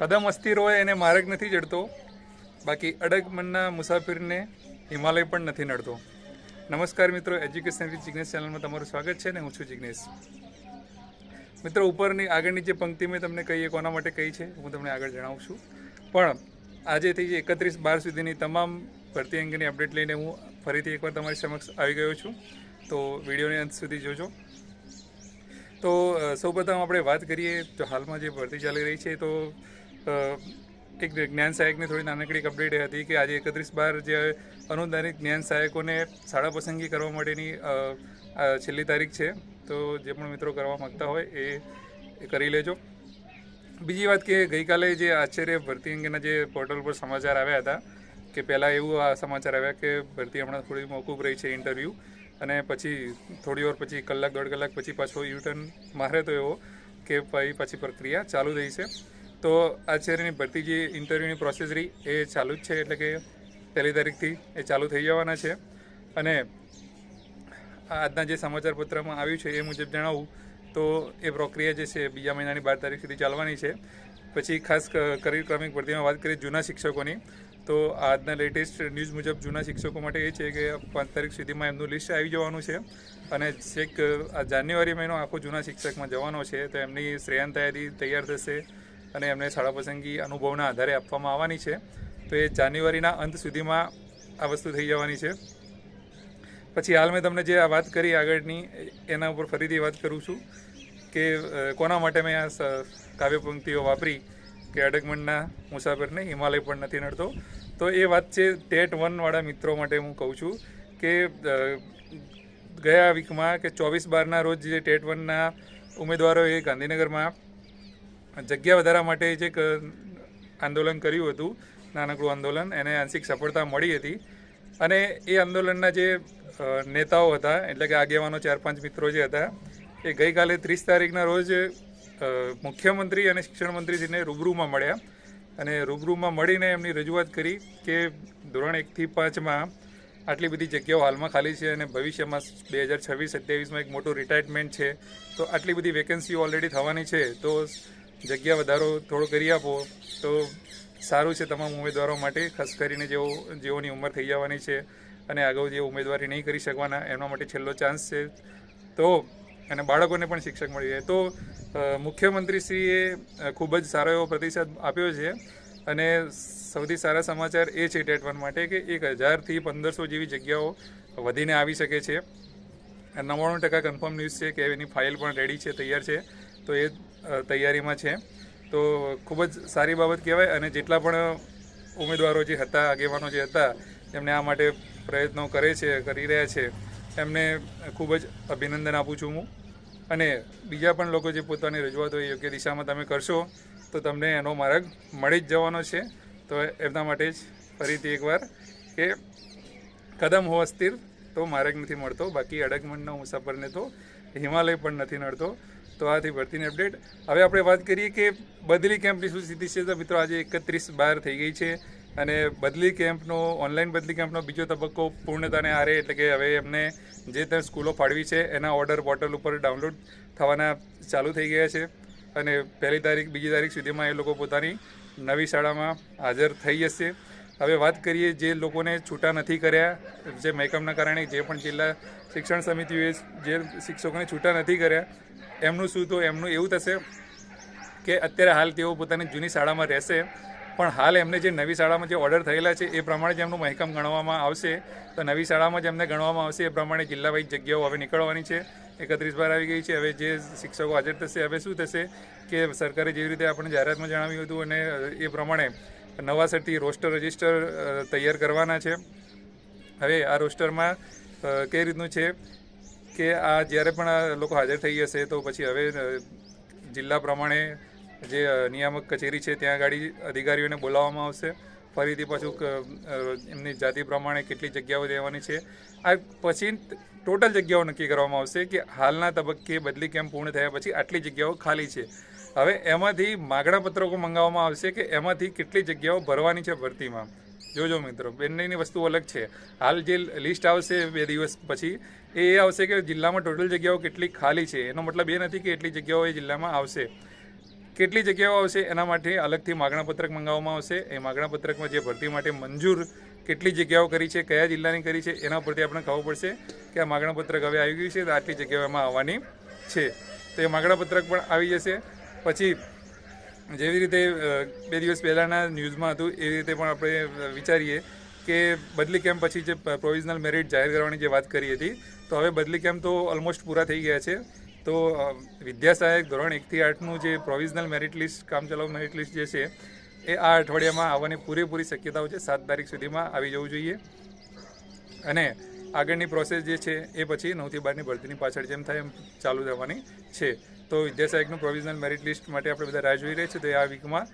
કદમ અસ્થિર હોય એને માર્ગ નથી જડતો. બાકી અડગ મનના મુસાફિરને હિમાલય પણ નથી નડતો. નમસ્કાર મિત્રો એજ્યુકેશન જિગ્નેશ ચેનલમાં તમારું સ્વાગત છે ને હું છું જિગ્નેશ. મિત્રો, ઉપરની આગળની જે પંક્તિ મેં તમને કહીએ કોના માટે કહી છે, હું તમને આગળ જણાવું છું. પણ આજેથી જે એકત્રીસ બાર સુધીની તમામ ભરતી અંગેની અપડેટ લઈને હું ફરીથી એકવાર તમારી સમક્ષ આવી ગયો છું. તો વિડીયોને અંત સુધી જોજો. તો સૌપ્રથમ આપણે વાત કરીએ તો હાલમાં જે ભરતી ચાલી રહી છે, તો એક જ્ઞાન સહાયકની થોડી નાનકડી અપડેટ એ હતી કે આજે એકત્રીસ બાર જે અનુદાનિત જ્ઞાન સહાયકોને શાળા પસંદગી કરવા માટેની છેલ્લી તારીખ છે. તો જે પણ મિત્રો કરવા માગતા હોય એ કરી લેજો. બીજી વાત કે ગઈકાલે જે આચાર્ય ભરતી અંગેના જે પોર્ટલ પર સમાચાર આવ્યા હતા કે પહેલાં એવું આ સમાચાર આવ્યા કે ભરતી હમણાં થોડી મોકૂફ રહી છે ઇન્ટરવ્યૂ અને પછી થોડી વાર પછી કલાક, દોઢ કલાક પછી પાછો યુટર્ન મારે તો એવો કે ભાઈ પાછી પ્રક્રિયા ચાલુ થઈ છે. તો આચાર્યની ભરતી જે ઇન્ટરવ્યૂની પ્રોસેસ રહી, એ ચાલુ જ છે, એટલે કે પહેલી તારીખથી એ ચાલુ થઈ જવાના છે. અને આજના જે સમાચાર પત્રમાં આવ્યું છે, એ મુજબ જણાવું, તો એ પ્રક્રિયા જે છે, બીજા મહિનાની બાર તારીખ સુધી ચાલવાની છે. પછી ખાસ કરી ક્રમિક ભરતીમાં વાત કરીએ જૂના શિક્ષકોની, તો આજના લેટેસ્ટ ન્યૂઝ મુજબ જૂના શિક્ષકો માટે એ છે કે પાંચ તારીખ સુધીમાં એમનું લિસ્ટ આવી જવાનું છે. અને છેક, આ જાન્યુઆરી મહિનો આખો જૂના શિક્ષકમાં જવાનો છે, તો એમની શ્રેયાંત તૈયારી તૈયાર થશે. અને એમને શાળા પસંદગી અનુભવના આધારે આપવામાં આવવાની છે. તો એ જાન્યુઆરીના અંત સુધીમાં આ વસ્તુ થઈ જવાની છે. પછી હાલ મેં તમને જે આ વાત કરી આગળની, એના ઉપર ફરીથી વાત કરું છું કે કોના માટે મેં આ કાવ્ય પંક્તિઓ વાપરી કે અડગમણના મુસાફરને હિમાલય પણ નથી નડતો. તો એ વાત છે ટેટ વનવાળા મિત્રો માટે હું કહું છું કે ગયા વીકમાં કે ચોવીસ બારના રોજ જે ટેટ વનના ઉમેદવારોએ ગાંધીનગરમાં જગ્યા વધારા માટે જે આંદોલન કર્યું હતું, નાનકડું આંદોલન, એને આંશિક સફળતા મળી હતી. અને એ આંદોલનના જે નેતાઓ હતા, એટલે કે આગેવાનો ચાર પાંચ મિત્રો જે હતા, એ ગઈકાલે ત્રીસ તારીખના રોજ મુખ્યમંત્રી અને શિક્ષણ મંત્રીજીને રૂબરૂમાં મળ્યા. અને રૂબરૂમાં મળીને એમની રજૂઆત કરી કે ધોરણ એકથી પાંચમાં આટલી બધી જગ્યાઓ હાલમાં ખાલી છે અને ભવિષ્યમાં બે હજાર છવ્વીસ, સત્યાવીસમાં એક મોટું રિટાયરમેન્ટ છે. તો આટલી બધી વેકેન્સીઓ ઓલરેડી થવાની છે. તો જગ્યા વધારો થોડો કરી આપો, તો સારું છે તમામ ઉમેદવારો માટે, ખાસ કરીને જેઓ, જેઓની ઉંમર થઈ જવાની છે અને અગાઉ જે ઉમેદવારી નહીં કરી શકવાના, એમના માટે છેલ્લો ચાન્સ છે. તો, અને બાળકોને પણ શિક્ષક મળી જાય તો મુખ્યમંત્રીશ્રીએ ખૂબ જ સારો એવો પ્રતિસાદ આપ્યો છે. અને સૌથી સારા સમાચાર એ છે ટેટ વન માટે કે એક હજારથી પંદરસો જેવી જગ્યાઓ વધીને આવી શકે છે. નવ્વાણું ટકા કન્ફર્મ ન્યૂઝ છે કે એની ફાઇલ પણ રેડી છે, તૈયાર છે. તો એ તૈયારીમાં છે. તો ખૂબ જ સારી બાબત કહેવાય અને જેટલા પણ ઉમેદવારો જે હતા, આગેવાનો જે હતા એમને આ માટે પ્રયત્નો કરે છે, કરી રહ્યા છે. એમને ખૂબ જ અભિનંદન આપું છું હું. અને બીજા પણ લોકો જે પોતાની રજૂઆતો એ યોગ્ય દિશામાં તમે કરશો, તો તમને એનો માર્ગ મળી જ જવાનો છે. તો એમના માટે જ ફરીથી એકવાર કે કદમ હો અસ્થિર તો માર્ગ નથી મળતો. બાકી અડગમંડના મુસાફરને તો હિમાલય પણ નથી નડતો. તો આથી ભરતીની અપડેટ. હવે આપણે વાત કરીએ કે બદલી કેમ્પની શું સ્થિતિ છે તો મિત્રો આજે એકત્રીસ બાર થઈ ગઈ છે અને બદલી કેમ્પનો, ઓનલાઈન બદલી કેમ્પનો બીજો તબક્કો પૂર્ણતાને આરે એટલે કે હવે એમને જે ત્યાં સ્કૂલો ફાળવી છે એના ઓર્ડર પોર્ટલ ઉપર ડાઉનલોડ થવાના ચાલુ થઈ ગયા છે. અને પહેલી તારીખ, બીજી તારીખ સુધીમાં એ લોકો પોતાની નવી શાળામાં હાજર થઈ જશે. હવે વાત કરીએ જે લોકોને છૂટા નથી કર્યા, જે મહેકમના કારણે જે પણ જિલ્લા શિક્ષણ સમિતિઓએ જે શિક્ષકોને છૂટા નથી કર્યા, એમનું શું તો એમનું એવું થશે કે અત્યારે હાલ તેઓ પોતાની જૂની શાળામાં રહેશે, પણ હાલ એમને જે નવી શાળામાં જે ઓર્ડર થયેલા છે એ પ્રમાણે જ એમનું મહેકમ ગણવામાં આવશે. તો નવી શાળામાં જ એમને ગણવામાં આવશે, એ પ્રમાણે જિલ્લાવાઇઝ જગ્યાઓ હવે નીકળવાની છે. એકત્રીસ બાર આવી ગઈ છે. હવે જે શિક્ષકો હાજર થશે, હવે શું થશે કે સરકારે જેવી રીતે આપણે જાહેરાતમાં જણાવ્યું હતું અને એ પ્રમાણે નવાસરથી રોસ્ટર રજિસ્ટર તૈયાર કરવાના છે. હવે આ રોસ્ટરમાં કઈ રીતનું છે કે આ જ્યારે પણ આ લોકો હાજર થઈ જશે તો પછી હવે જિલ્લા પ્રમાણે જે નિયામક કચેરી છે ત્યાં ગાડી અધિકારીઓને બોલાવવામાં આવશે. ફરીથી પાછું એમની જાતિ પ્રમાણે કેટલી જગ્યાઓ દેવાની છે. આ પછી ટોટલ જગ્યાઓ નક્કી કરવામાં આવશે કે હાલના તબક્કે બદલી કેમ્પ પૂર્ણ થયા પછી આટલી જગ્યાઓ ખાલી છે. હવે એમાંથી માગણા પત્રકો મંગાવવામાં આવશે કે એમાંથી કેટલી જગ્યાઓ ભરવાની છે ભરતીમાં. જોજો મિત્રો, બંનેની વસ્તુ અલગ છે. હાલ જે લિસ્ટ આવશે બે દિવસ પછી એ આવશે કે જિલ્લામાં ટોટલ જગ્યાઓ કેટલી ખાલી છે. એનો મતલબ એ નથી કે એટલી જગ્યાઓ એ જિલ્લામાં આવશે. કેટલી જગ્યાઓ આવશે એના માટે અલગથી માગણા પત્રક મંગાવવામાં આવશે. એ માગણા પત્રકમાં જે ભરતી માટે મંજૂર કેટલી જગ્યાઓ કરી છે, કયા જિલ્લાની કરી છે, એના પરથી આપણે ખબર પડશે કે આ માગણા પત્રક હવે આવી ગયું છે તો આટલી જગ્યાઓમાં આવવાની છે. તો એ માગણા પત્રક પણ આવી જશે. પછી જેવી રીતે બે દિવસ પહેલાંના ન્યૂઝમાં હતું, એવી રીતે પણ આપણે વિચારીએ કે બદલી કેમ્પ પછી જે પ્રોવિઝનલ મેરિટ જાહેર કરવાની જે વાત કરી હતી, તો હવે બદલી કેમ્પ તો ઓલમોસ્ટ પૂરા થઈ ગયા છે. તો અ, વિદ્યા સહાયક ધોરણ એકથી આઠનું જે પ્રોવિઝનલ મેરિટ લિસ્ટ કામચલાઉ મેરિટ લિસ્ટ જે છે એ આ અઠવાડિયામાં આવવાની પૂરેપૂરી શક્યતાઓ છે. સાત તારીખ સુધીમાં આવી જવું જોઈએ. અને આગળની પ્રોસેસ જે છે એ પછી નવથી બારની ભરતીની પાછળ જેમ થાય એમ ચાલુ રહેવાની છે. તો વિદ્યાસહાયકનું પ્રોવિઝનલ મેરિટ લિસ્ટ માટે આપણે બધા રાહ જોઈ રહ્યા છીએ તો એ આ વીકમાં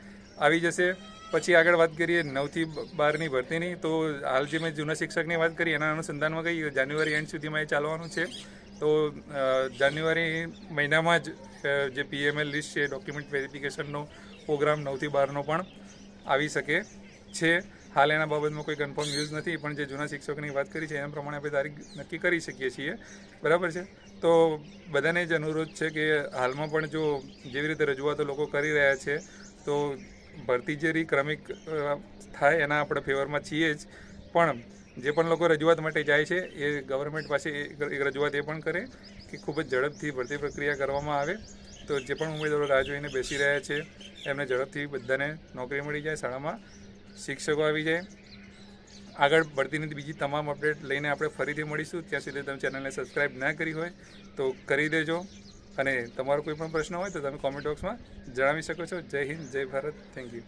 આવી જશે. પછી આગળ વાત કરીએ નવથી બારની ભરતીની. તો હાલ જે મેં જૂના શિક્ષકની વાત કરી એના અનુસંધાનમાં કહી જાન્યુઆરી એન્ડ સુધીમાં એ ચાલવાનું છે. તો જાન્યુઆરી મહિનામાં જ જે પીએમએલ લિસ્ટ છે, ડોક્યુમેન્ટ વેરિફિકેશનનો પ્રોગ્રામ નવથી બારનો પણ આવી શકે છે. હાલ એના બાબતમાં કોઈ કન્ફર્મ ન્યૂઝ નથી, પણ જે જૂના શિક્ષકોની વાત કરી છે, એના પ્રમાણે આપણે તારીખ નક્કી કરી શકીએ છીએ. બરાબર છે? તો બધાને જ અનુરોધ છે કે હાલમાં પણ જો જેવી રીતે રજૂઆતો લોકો કરી રહ્યા છે, તો ભરતી જે રી ક્રમિક થાય એના આપણે ફેવરમાં છીએ જ. પણ જે પણ લોકો રજૂઆત માટે જાય છે, એ ગવર્મેન્ટ પાસે એક રજૂઆત એ પણ કરે કે ખૂબ જ ઝડપથી ભરતી પ્રક્રિયા કરવામાં આવે. તો જે પણ ઉમેદવારો રાહ જોઈને બેસી રહ્યા છે, એમને ઝડપથી બધાને નોકરી મળી જાય, શાળામાં શિક્ષકો આવી જાય. આગળ ભરતીની બીજી તમામ અપડેટ લઈને આપણે ફરીથી મળીશું. ત્યાં સુધી તમે ચેનલને સબસ્ક્રાઇબ ના કરી હોય તો કરી દેજો. અને તમારો કોઈ પણ પ્રશ્ન હોય તો તમે કોમેન્ટ બોક્સમાં જણાવી શકો છો. જય હિન્દ, જય ભારત. Thank you